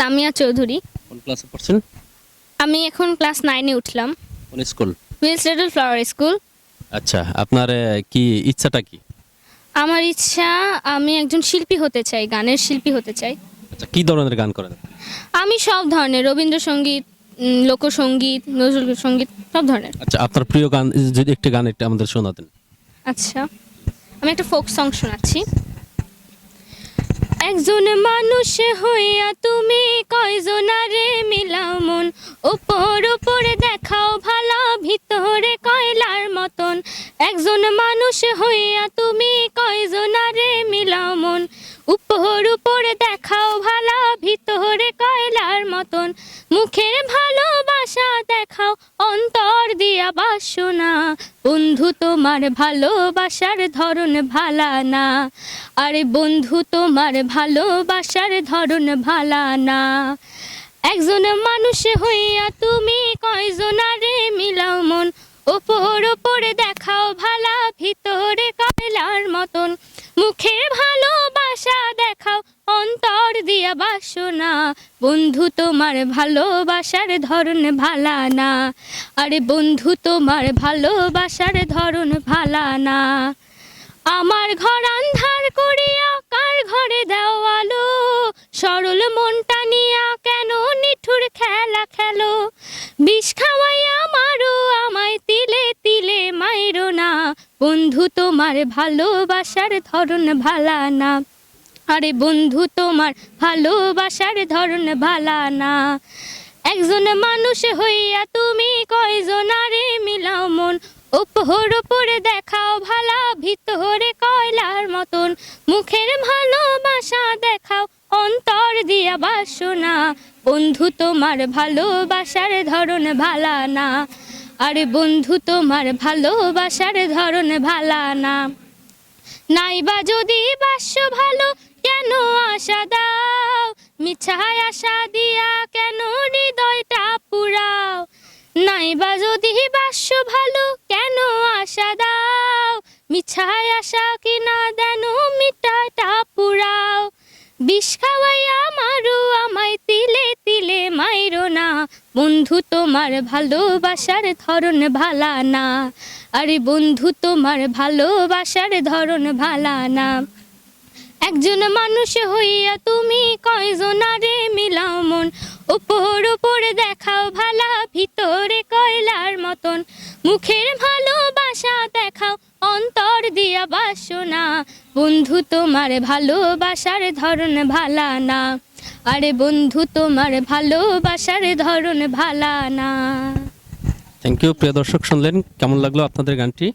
সামিয়া চৌধুরী। কোন ক্লাসে পড়ছেন? আমি এখন ক্লাস নাইনে উঠলাম। কোন school? Wills little flower school. আচ্ছা আপনার কি ইচ্ছাটা কি? আমার ইচ্ছা আমি একজন শিল্পী হতে চাই গানের শিল্পী হতে চাই। আচ্ছা কি ধরনের গান করেন? আমি সব ধরনের রবীন্দ্রসঙ্গীত উম, লোকসঙ্গীত নজরুল সংগীত সব ধরনের। আচ্ছা আপনার প্রিয় গান যদি একটি গান একটা আমাদের শোনাতেন। আচ্ছা আমি একটা ফোক সং শোনাচ্ছি। একজন মানুষ হইয়া তুমি মানুষ হইয়া তুমি কয়জনারে মিলাও মন উপর উপরে দেখাও ভালা, ভিতরে কয়লার মতন। মুখের ভালোবাসা দেখাও, অন্তর দিয়া বাসনা। বন্ধু, তোমার ভালোবাসার ধরন ভালা না। আরে বন্ধু, তোমার ভালোবাসার ধরন ভালা না। একজন মানুষ হইয়া তুমি কয়জনারে মিলাও মন ওপর ওপরে দেখাও ভালা ভিতরে কয়লার মতন মুখের ভালোবাসা দেখাও, অন্তর দিয়া বাসনা। বন্ধু, তোমার ভালোবাসার ধরন ভালা না আরে বন্ধু, তোমার ভালোবাসার ধরন ভালা না আমার ঘর আন্ধার করিয়া কার ঘরে দাও আলো? সরল মনটা নিয়া কেন নিঠুর খেলা খেলো? বিষ খাওয়াইয়া বন্ধু, তোমার ভালোবাসার ধরন ভালা না। আরে বন্ধু, তোমার ভালোবাসার ধরন ভালা না। একজন মানুষ হইয়া তুমি কয়জনারে মিলাও মন। উপর উপরে দেখাও ভালা, ভিতরে কয়লার মতন। মুখের ভালোবাসা দেখাও, অন্তর দিয়া বাসনা। বন্ধু, তোমার ভালোবাসার ধরন ভালা না। আরে বন্ধু, তোমার ভালোবাসার ধরন ভালা না। নাইবা যদি বাস্য ভালো, কেন আশা দাও? মিছায় আশা দিয়া কেন হৃদয়টা পুরাও? নাইবা যদি বাস্য ভালো, কেন আশা দাও? মিছায় আশা কিনা দেন মিটাটা পুরাও? বিষ বন্ধু, তোমার ভালোবাসার ধরন ভালা না। আরে বন্ধু, তোমার ভালোবাসার ধরন ভালা না। একজন মানুষ হইয়া তুমি কয়জনারে মিলাও মন? উপর উপরে দেখাও ভালা, ভিতরে কয়লার মতন। মুখের ভালোবাসা দেখাও, অন্তর দিয়া বাসনা। বন্ধু, তোমার ভালোবাসার ধরন ভালা না। আরে বন্ধু, তোমার ভালোবাসার ধরন ভালা না। থ্যাংক ইউ প্রিয় দর্শক শুনলেন। কেমন লাগল আপনাদের গানটি?